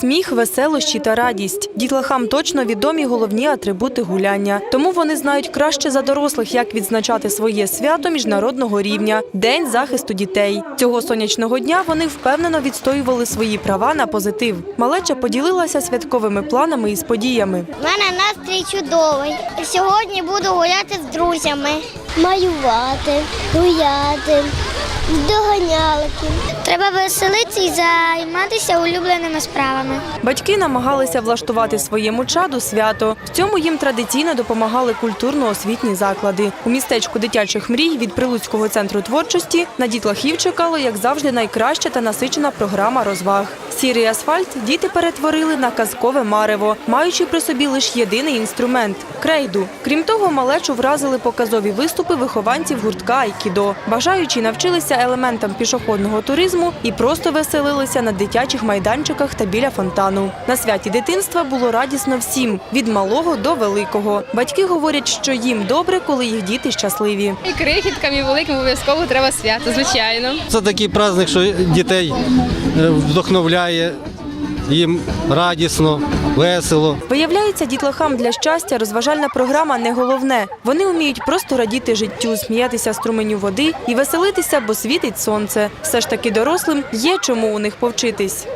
сміх, веселощі та радість. Дітлахам точно відомі головні атрибути гуляння. Тому вони знають краще за дорослих, як відзначати своє свято міжнародного рівня День захисту дітей. Цього сонячного дня вони впевнено відстоювали свої права на позитив. Малеча поділилася святковими планами із подіями. У мене настрій чудовий. Сьогодні буду гуляти з друзями. Малювати, гуляти, доганялки. Треба веселитися і займатися улюбленими справами. Батьки намагалися влаштувати своєму чаду свято. В цьому їм традиційно допомагали культурно-освітні заклади. У містечку дитячих мрій від Прилуцького центру творчості на дітлахів чекала, як завжди, найкраща та насичена програма розваг. Сірий асфальт діти перетворили на казкове марево, маючи при собі лише єдиний інструмент крейду. Крім того, малечу вразили показові виступи вихованців гуртка Айкідо. Бажаючі навчилися елементам пішохідного туризму і просто веселилися на дитячих майданчиках та біля фонтану. На святі дитинства було радісно всім від малого до великого. Батьки говорять, що їм добре, коли їх діти щасливі. І крихіткам, і великим обов'язково треба свято, звичайно. Це такий праздник, що дітей вдохновляє, їм радісно, весело. Виявляється, дітлахам для щастя розважальна програма не головне. Вони вміють просто радіти життю, сміятися струменю води і веселитися, бо світить сонце. Все ж таки дорослим є чому у них повчитись.